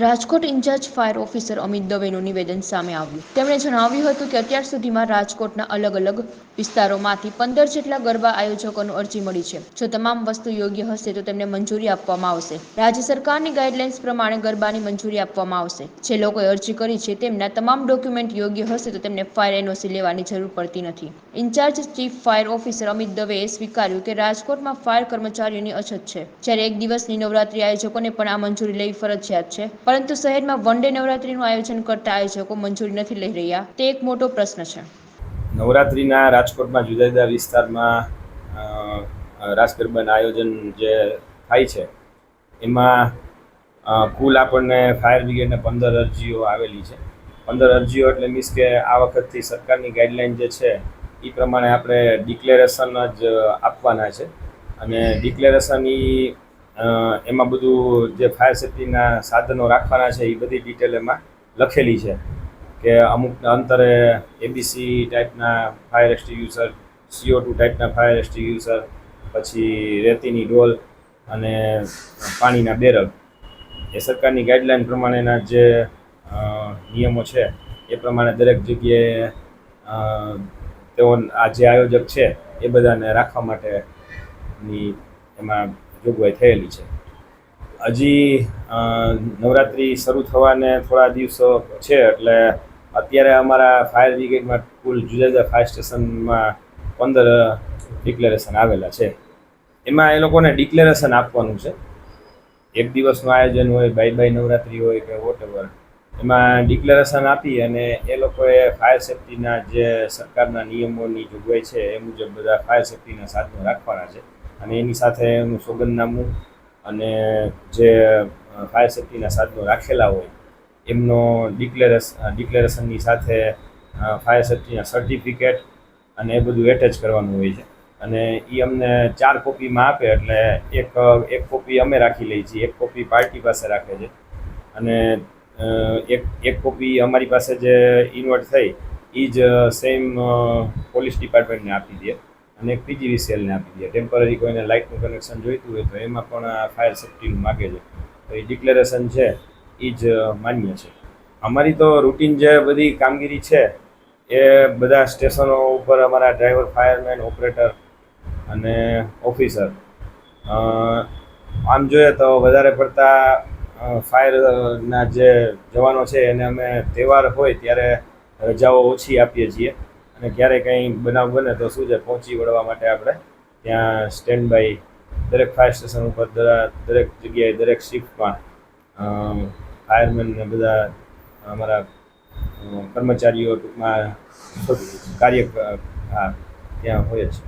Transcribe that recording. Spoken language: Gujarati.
Rajkot incharge fire officer Amit દવેનું નિવેદન સામે આવ્યું. તેમણે જણાવ્યું હતું કે અત્યાર સુધીમાં રાજકોટના અલગ અલગ વિસ્તારોમાંથી પંદર જેટલા ગરબા આયોજકોનું અરજી મળી છે. જો તમામ વસ્તુ યોગ્ય હશે તો તેમને મંજૂરી આપવામાં આવશે. રાજ્ય સરકારની ગાઈડલાઇન્સ પ્રમાણે ગરબાની મંજૂરી આપવામાં આવશે. જે લોકોએ અરજી કરી છે તેમના તમામ ડોક્યુમેન્ટ યોગ્ય હશે તો તેમને ફાયર એનઓસી લેવાની જરૂર પડતી નથી. Incharge chief fire officer Amit દવેએ સ્વીકાર્યું કે રાજકોટમાં ફાયર કર્મચારીઓની અછત છે. જ્યારે એક દિવસની નવરાત્રી આયોજકોને પણ આ મંજૂરી લેવી ફરજિયાત છે. પરંતુ શહેરમાં વન ડે નવરાત્રીનું આયોજન કરતા આયોજકો મંજૂરી નથી લઈ રહ્યા. તે એક મોટો પ્રશ્ન છે. નવરાત્રિના રાજકોટમાં જુદા જુદા વિસ્તારમાં રાસ ગરબાના આયોજન જે થાય છે, એમાં કુલ આપણને ફાયર બ્રિગેડને પંદર અરજીઓ આવેલી છે. પંદર અરજીઓ એટલે મીન્સ કે આ વખતથી સરકારની ગાઈડલાઈન જે છે એ પ્રમાણે આપણે ડિક્લેરેશન જ આપવાના છે. અને ડિક્લેરેશન એ એમાં બધું જે ફાયર સેફ્ટીના સાધનો રાખવાના છે એ બધી ડિટેલ એમાં લખેલી છે કે અમુક અંતરે એબીસી ટાઈપના ફાયર એક્સટિગ્યુસર સીઓ ટુ ટાઈપના ફાયર એક્સટિગ્યુસર પછી રેતીની ડોલ અને પાણીના બેરલ. એ સરકારની ગાઈડલાઈન પ્રમાણેના જે નિયમો છે, એ પ્રમાણે દરેક જગ્યાએ તેઓ આ જે આયોજક છે, એ બધાને રાખવા માટેની એમાં જોગવાઈ થયેલી છે. હજી નવરાત્રિ શરૂ થવાને થોડા દિવસો છે એટલે અત્યારે અમારા ફાયર બ્રિગેડમાં કુલ જુદા જુદા ફાયર સ્ટેશનમાં પંદર ડિક્લેરેશન આવેલા છે. એમાં એ લોકોને ડિક્લેરેશન આપવાનું છે. એક દિવસનું આયોજન હોય, બાય બાય નવરાત્રિ હોય કે વોટેવર એમાં ડિક્લેરેશન આપી અને એ લોકોએ ફાયર સેફ્ટીના જે સરકારના નિયમોની જોગવાઈ છે એ મુજબ બધા ફાયર સેફ્ટીના સાધનો રાખવાના છે. અને એની સાથે એનું સોગંદનામું અને જે ફાયર સેફ્ટીના સાધનો રાખેલા હોય, એમનો ડિક્લેરેસ ડિક્લેરેશનની સાથે ફાયર સેફ્ટીના સર્ટિફિકેટ અને એ બધું એટેચ કરવાનું હોય છે. અને એ અમને ચાર કોપીમાં આપે એટલે એક એક કોપી અમે રાખી લઈએ છીએ, એક કોપી પાર્ટી પાસે રાખે છે. અને એક એક કોપી અમારી પાસે જે ઇન્વર્ટ થઈ એ જ સેમ પોલીસ ડિપાર્ટમેન્ટને આપી દે. અને એક પીજીવીસીએલને આપી દે ટેમ્પરરી કોઈને લાઇટનું કનેક્શન જોઈતું હોય તો એમાં પણ ફાયર સેફ્ટીનું માગે છે. તો એ ડિક્લેરેશન છે એ જ માન્ય છે. અમારી તો રૂટીન જે બધી કામગીરી છે, એ બધા સ્ટેશનો ઉપર અમારા ડ્રાઈવર ફાયરમેન ઓપરેટર અને ઓફિસર આમ જોઈએ તો વધારે પડતા ફાયરના જે જવાનો છે એને અમે તહેવાર હોય ત્યારે રજાઓ ઓછી આપીએ છીએ. અને ક્યારે કંઈ બનાવ બને તો શું છે પહોંચી વળવા માટે આપણે ત્યાં સ્ટેન્ડ બાય દરેક ફાયર સ્ટેશન ઉપર, દરા- દરેક જગ્યાએ દરેક શિફ્ટમાં ફાયરમેન ને બધા અમારા કર્મચારીઓ ટૂંકમાં કાર્ય ત્યાં હોય છે